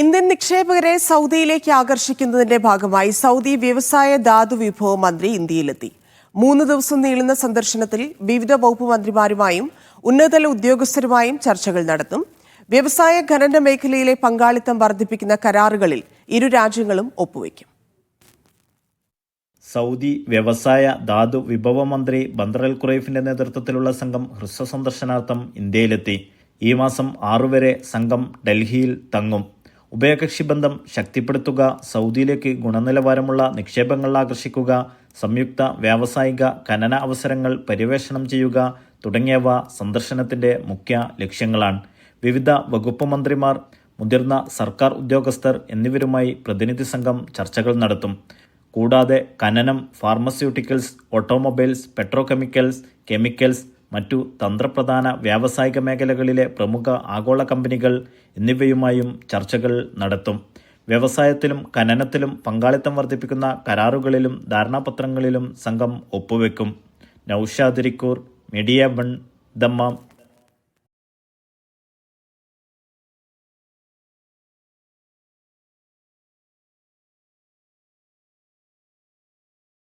Indian നിക്ഷേപകരെ സൗദിയിലേക്ക് ആകർഷിക്കുന്നതിന്റെ ഭാഗമായി Saudi വ്യവസായ ധാതു വിഭവ മന്ത്രി ഇന്ത്യയിലെത്തി. മൂന്ന് ദിവസം നീളുന്ന സന്ദർശനത്തിൽ വിവിധ വകുപ്പ് മന്ത്രിമാരുമായും ഉന്നതതല ഉദ്യോഗസ്ഥരുമായും ചർച്ചകൾ നടത്തും. വ്യവസായ ഖനന മേഖലയിലെ പങ്കാളിത്തം വർദ്ധിപ്പിക്കുന്ന കരാറുകളിൽ ഇരു രാജ്യങ്ങളും ഒപ്പുവയ്ക്കും. സൗദി വ്യവസായ ധാതു വിഭവ മന്ത്രി ബന്ദർ അൽ ഖുറൈഫിന്റെ നേതൃത്വത്തിലുള്ള സംഘം ഹ്രസ്വ സന്ദർശനാർത്ഥം ഇന്ത്യയിലെത്തി. ഈ മാസം ആറുവരെ സംഘം ഡൽഹിയിൽ തങ്ങും. ഉഭയകക്ഷി ബന്ധം ശക്തിപ്പെടുത്തുക സൗദിയിലേക്ക് ഗുണനിലവാരമുള്ള നിക്ഷേപങ്ങൾ ആകർഷിക്കുക സംയുക്ത വ്യാവസായിക ഖനന അവസരങ്ങൾ പര്യവേഷണം ചെയ്യുക തുടങ്ങിയവ സന്ദർശനത്തിന്റെ മുഖ്യ ലക്ഷ്യങ്ങളാണ്. വിവിധ വകുപ്പ് മന്ത്രിമാർ മുതിർന്ന സർക്കാർ ഉദ്യോഗസ്ഥർ എന്നിവരുമായി പ്രതിനിധി സംഘം ചർച്ചകൾ നടത്തും. കൂടാതെ ഖനനം ഫാർമസ്യൂട്ടിക്കൽസ് ഓട്ടോമൊബൈൽസ് പെട്രോകെമിക്കൽസ് കെമിക്കൽസ് മറ്റു തന്ത്രപ്രധാന വ്യാവസായിക മേഖലകളിലെ പ്രമുഖ ആഗോള കമ്പനികൾ എന്നിവയുമായും ചർച്ചകൾ നടത്തും. വ്യവസായത്തിലും ഖനനത്തിലും പങ്കാളിത്തം വർദ്ധിപ്പിക്കുന്ന കരാറുകളിലും ധാരണാപത്രങ്ങളിലും സംഘം ഒപ്പുവെക്കും. Noushad Irikkur media one Dammam.